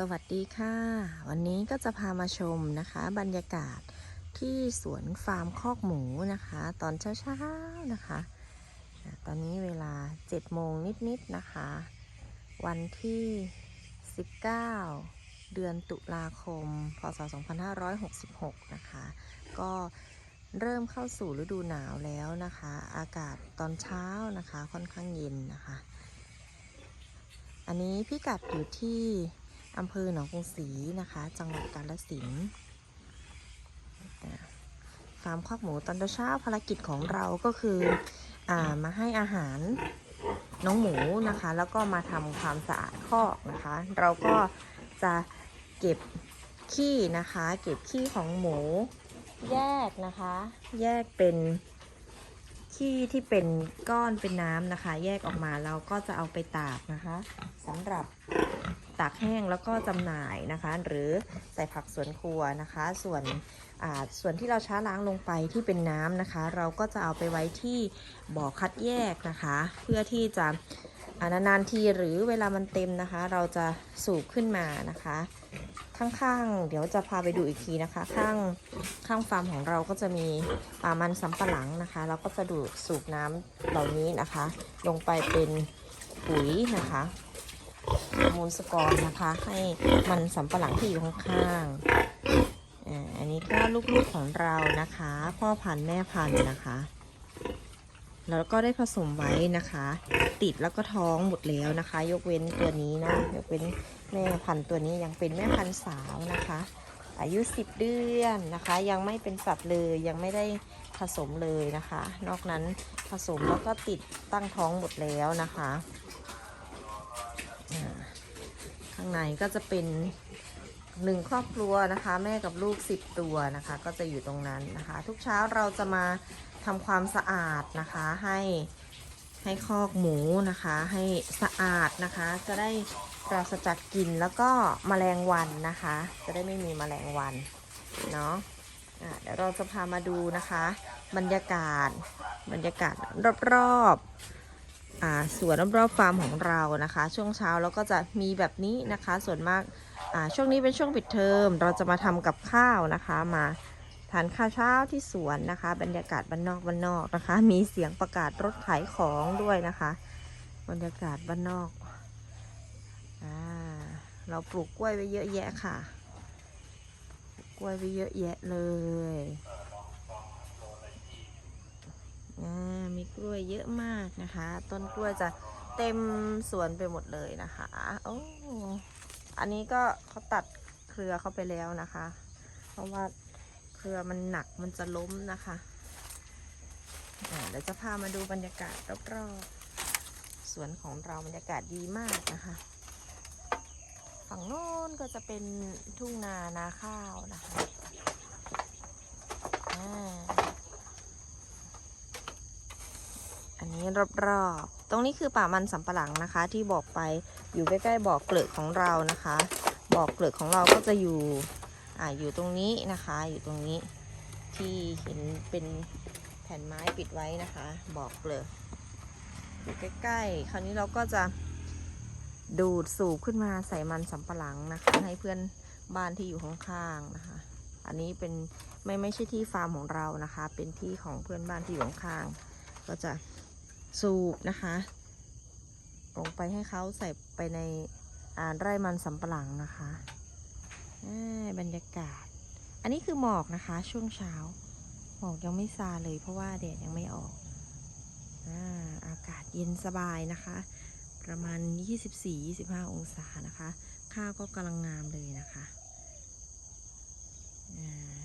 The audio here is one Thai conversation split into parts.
สวัสดีค่ะ วันนี้ก็จะพามาชมนะคะ บรรยากาศที่สวนฟาร์มคอกหมูนะคะ ตอนเช้าๆนะคะ ตอนนี้เวลา7โมงนิดๆนะคะ วันที่ 19 เดือนตุลาคม พศ 2566 นะคะ ก็เริ่มเข้าสู่ฤดูหนาวแล้วนะคะ อากาศตอนเช้านะคะค่อนข้างเย็นนะคะ อันนี้พิกัดอยู่ที่ อำเภอหนองกรุงศรีนะคะ จังหวัดกาฬสินธุ์ฟาร์มคอกหมูตอนเช้าภารกิจของเราก็คืออมาให้อาหารน้องหมูนะคะ แล้วก็มาทำความสะอาดคอกนะคะ เราก็จะเก็บขี้นะคะ เก็บขี้ของหมูแยกนะคะ แยกเป็นขี้ที่เป็นก้อนเป็นน้ำนะคะ แยกออกมาเราก็จะเอาไปตากนะคะสำหรับ ตากแห้งแล้วก็จำหน่ายนะคะ หรือใส่ผักสวนครัวนะคะ ส่วนส่วนที่เราช้าล้างลงไปที่เป็นน้ำนะคะ เราก็จะเอาไปไว้ที่บ่อคัดแยกนะคะ เพื่อที่จะอ่านานๆทีหรือเวลามันเต็มนะคะ เราจะสูบขึ้นมานะคะข้างๆ เดี๋ยวจะพาไปดูอีกทีนะคะ ข้างข้างฟาร์มของเราก็จะมีป่ามันสำปะหลังนะคะเราก็จะดูดสูบน้ำเหล่านี้นะคะ ลงไปเป็นปุ๋ยนะคะ มูลสกอร์นะคะ ให้มันสำปะหลังที่อยู่ข้างๆอ่าอันนี้ก็ลูกๆของเรานะคะ พ่อพันธุ์แม่พันธุ์นะคะ แล้วก็ได้ผสมไว้นะคะ ติดแล้วก็ท้องหมดแล้วนะคะ ยกเว้นตัวนี้เนาะยกเว้นแม่พันธุ์ตัวนี้ยังเป็นแม่พันธุ์สาวนะคะ อายุ 10 เดือนนะคะ ยังไม่เป็นสัตว์เลยยังไม่ได้ผสมเลยนะคะ นอกนั้นผสมแล้วก็ติดตั้งท้องหมดแล้วนะคะางในก็จะเป็นหนึ่งครอบครัวนะคะ แม่กับลูก 10 ตัวนะคะ ก็จะอยู่ตรงนั้นนะคะ ทุกเช้าเราจะมาทำความสะอาดนะคะให้ให้คอกหมูนะคะ ให้สะอาดนะคะ จะได้ปราศจากกลิ่นแล้วก็แมลงวันนะคะ จะได้ไม่มีแมลงวันเนาะะเดี๋ยวเราจะพามาดูนะคะ บรรยากาศบรรยากาศรอบๆ สวนรอบๆฟาร์มของเรานะคะ ช่วงเช้าแล้วก็จะมีแบบนี้นะคะ ส่วนมากช่วงนี้เป็นช่วงปิดเทอม เราจะมาทำกับข้าวนะคะ มาทานข้าวเช้าที่สวนนะคะ บรรยากาศบ้านนอกบ้านนอกนะคะ มีเสียงประกาศรถขายของด้วยนะคะ บรรยากาศบ้านนอกอเราปลูกกล้วยไว้เยอะแยะค่ะ กล้วยไว้เยอะแยะเลย มีกล้วยเยอะมากนะคะ ต้นกล้วยจะเต็มสวนไปหมดเลยนะคะโอ้อันนี้ก็เขาตัดเครือเข้าไปแล้วนะคะ เพราะว่าเครือมันหนักมันจะล้มนะคะเดี๋ยวจะพามาดูบรรยากาศรอบๆสวนของเราบรรยากาศดีมากนะคะ ฝั่งโน้นก็จะเป็นทุ่งนานาข้าวนะคะอ่าอั นี้รอบๆ ตรงนี้คือป่ามันสำปะหลังนะคะ ที่บอกไปอยู่ใกล้ๆบ่อเกลือกของเรานะคะ บ่อเกลือกของเราก็จะอยู่อ่าอยู่ตรงนี้นะคะ อยู่ตรงนี้ที่เห็นเป็นแผ่นไม้ปิดไว้นะคะ บอกเลยอยู่ใกล้ๆ คราวนี้เราก็จะดูดสูบขึ้นมาใส่มันสำปะหลังนะคะ ให้เพื่อนบ้านที่อยู่ข้างๆนะคะ อันนี้เป็นไม่ไม่ใช่ที่ฟาร์มของเรานะคะ เป็นที่ของเพื่อนบ้านที่อยู่ข้างๆก็จะ สูบนะคะ ลงไปให้เขาใส่ไปในอ่าไร่มันสำปะหลังนะคะอ่าบรรยากาศ อันนี้คือหมอกนะคะ ช่วงเช้า หมอกยังไม่ซาเลย เพราะว่าแดดยังไม่ออกอาอากาศเย็นสบายนะคะ ประมาณ 24-25 องศานะคะ ข้าวก็กำลังงามเลยนะคะ อ่า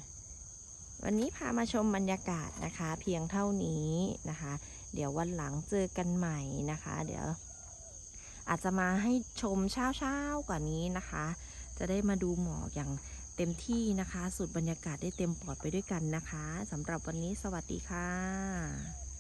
วันนี้พามาชมบรรยากาศนะคะ เพียงเท่านี้นะคะ เดี๋ยววันหลังเจอกันใหม่นะคะ เดี๋ยว อาจจะมาให้ชมเช้าๆกว่านี้นะคะ จะได้มาดูหมอกอย่างเต็มที่นะคะ สุดบรรยากาศได้เต็มปอดไปด้วยกันนะคะสำหรับวันนี้สวัสดีค่ะ